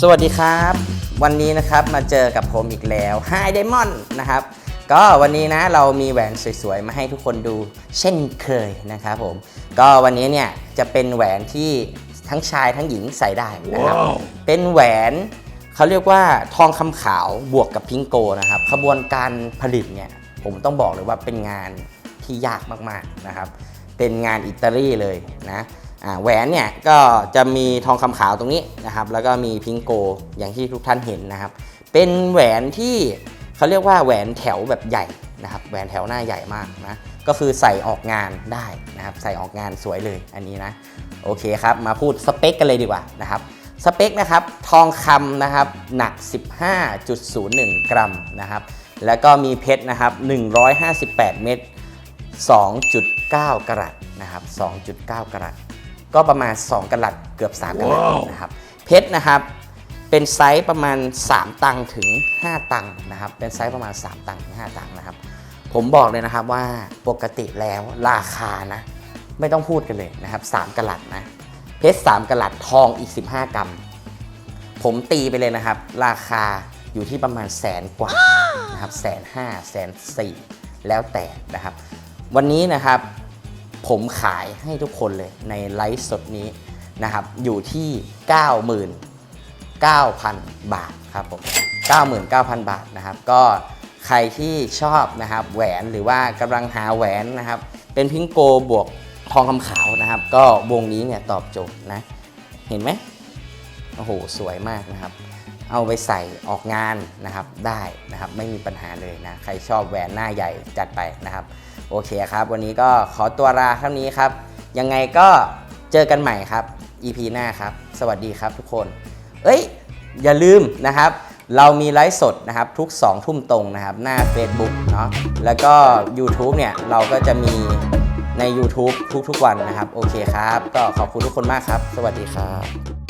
สวัสดีครับ วันนี้นะครับมาเจอกับผมอีกแล้ว Hi Diamond นะครับ ก็วันนี้นะเรามีแหวนสวยๆ มาให้ทุกคนดูเช่นเคยนะครับผม ก็วันนี้เนี่ยจะเป็นแหวนที่ทั้งชายทั้งหญิงใส่ได้นะครับ เป็นแหวนเขาเรียกว่าทองคำขาวบวกกับพิงโกนะครับขบวนการผลิตเนี่ยผมต้องบอกเลยว่าเป็นงานที่ยากมากๆนะครับ เป็นงานอิตาลีเลยนะอ่า แหวนเนี่ยก็จะมีทองคำขาวตรงนี้นะครับแล้วก็มีพิงโกอย่างที่ทุกท่านเห็นนะครับ เป็นแหวนที่เขาเรียกว่าแหวนแถวแบบใหญ่นะครับแหวนแถวหน้าใหญ่มากนะก็คือใส่ออกงานได้นะครับใส่ออกงานสวยเลยอันนี้นะโอเคครับมาพูดสเปคกันเลยดีกว่านะครับสเปคนะครับทองคำนะครับหนัก 15.01 กรัมนะครับแล้วก็มีเพชรนะครับ158 เม็ด2.9 กรัตนะครับ2.9 กรัต ก็ประมาณ 2กรัตเกือบ 3กรัตนะครับเพชรนะครับเป็นไซส์ประมาณ 3 ตังค์ถึง 5 ตังค์นะครับ เป็นไซส์ประมาณ 3 ตังค์ถึง 5 ตังค์นะครับ ผมบอกเลยนะครับว่าปกติแล้วราคานะ ไม่ต้องพูดกันเลยนะครับ3กรัตนะเพชร3กรัตทองอีก 15 กรัม ผมตีไปเลยนะครับ ราคาอยู่ที่ประมาณแสนกว่านะครับแสนห้าแสนสี่แล้วแต่นะครับ วันนี้นะครับ ผมขายให้ทุกคนเลยในไลฟ์สดนี้นะครับ อยู่ที่ 99,000 บาทครับผม 99,000 บาทนะครับ ก็ใครที่ชอบนะครับแหวนหรือว่ากำลังหาแหวนนะครับ เป็นพิงโกบวกทองคำขาวนะครับ ก็วงนี้เนี่ยตอบโจทย์นะ เห็นไหมโอ้โห สวยมากนะครับ เอาไปใส่ออกงานนะครับได้นะครับ ไม่มีปัญหาเลยนะ ใครชอบแหวนหน้าใหญ่จัดไปนะครับ โอเคครับ วันนี้ก็ขอตัวลาเท่านี้ครับ ยังไงก็เจอกันใหม่ครับ EP หน้าครับ สวัสดีครับทุกคน เอ้ย อย่าลืมนะครับ เรามีไลฟ์สดนะครับทุก 2 ทุ่มตรงนะครับ หน้า Facebook เนาะแล้วก็ YouTube เนี่ย เราก็จะมีใน YouTube ทุกๆวันนะครับ โอเคครับ ก็ขอบคุณทุกคนมากครับ สวัสดีครับ